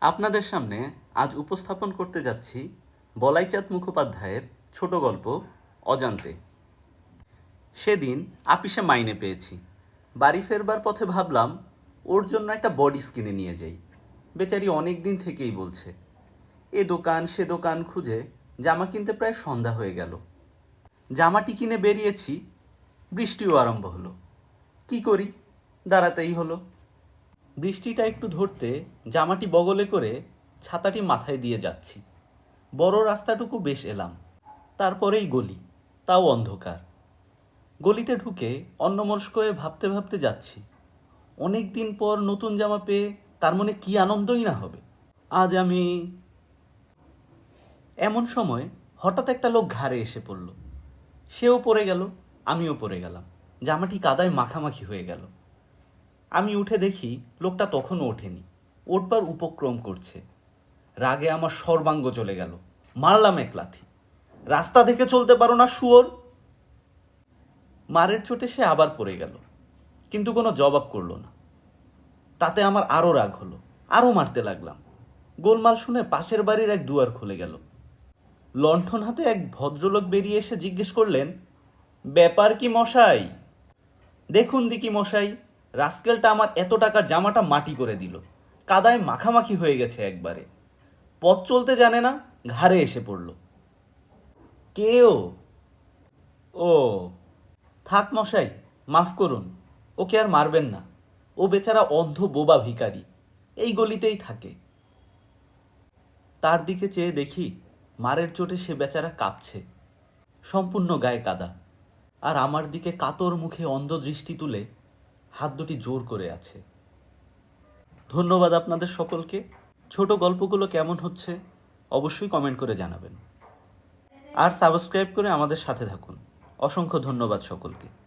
আপনাদের সামনে আজ উপস্থাপন করতে যাচ্ছি বলাইচাঁদ মুখোপাধ্যায়ের ছোট গল্প, অজান্তে। সেদিন আপিসে মাইনে পেয়েছি। বাড়ি ফেরবার পথে ভাবলাম, ওর জন্য একটা বডিস কিনে নিয়ে যাই। বেচারি অনেক দিন থেকেই বলছে, এ দোকান, সে দোকান খুঁজে জামা কিনতে প্রায় সন্ধ্যা হয়ে গেল। জামাটি কিনে বেরিয়েছি, বৃষ্টিও আরম্ভ হলো। কি করি? দাঁড়াতেই হলো। বৃষ্টিটা একটু ধরতে জামাটি বগলে করে ছাতাটি মাথায় দিয়ে যাচ্ছি। বড় রাস্তাটুকু বেশ এলাম। তারপরেই গলি, তাও অন্ধকার। গলিতে ঢুকে অন্নমস্ক হয়ে ভাবতে ভাবতে যাচ্ছি, অনেক দিন পর নতুন জামা পেয়ে তার মনে কি আনন্দই না হবে? আজ আমি এমন সময় হঠাৎ একটা লোক ঘাড়ে এসে পড়ল। সেও পড়ে গেল, আমিও পড়ে গেলাম। জামাটি কাদায় মাখামাখি হয়ে গেল। আমি উঠে দেখি লোকটা তখনও ওঠেনি। ওঠবার উপক্রম করছে। রাগে আমার সর্বাঙ্গ চলে গেল। মারলাম এক লাথি। রাস্তা দেখে চলতে পারো না, শুয়োর। মারের চোটে সে আবার পড়ে গেল। কিন্তু কোনো জবাব করল না। তাতে আমার আরও রাগ হলো। আরও মারতে লাগলাম। গোলমাল শুনে পাশের বাড়ির এক দুয়ার খুলে গেল। লণ্ঠন হাতে এক ভদ্রলোক বেরিয়ে এসে জিজ্ঞেস করলেন, ব্যাপার কি মশাই? দেখুন দিকি মশাই রাস্কেলটা আমার এত টাকার জামাটা মাটি করে দিল। কাদায় মাখামাখি হয়ে গেছে একবারে। পথ চলতে জানে না, ঘাড়ে এসে পড়ল। কেও ও। থাক মশাই, মাফ করুন, ওকে আর মারবেন না। ও বেচারা অন্ধ বোবা ভিখারি, এই গলিতেই থাকে। তার দিকে চেয়ে দেখি, মারের চোটে সে বেচারা কাঁপছে। সম্পূর্ণ গায়ে কাদা। আর আমার দিকে কাতর মুখে অন্ধ দৃষ্টি তুলে হাত দুটি জোর করে আছে। ধন্যবাদ আপনাদের সকলকে। ছোট গল্পগুলো কেমন হচ্ছে অবশ্যই কমেন্ট করে জানাবেন। আর সাবস্ক্রাইব করে আমাদের সাথে থাকুন। অসংখ্য ধন্যবাদ সকলকে।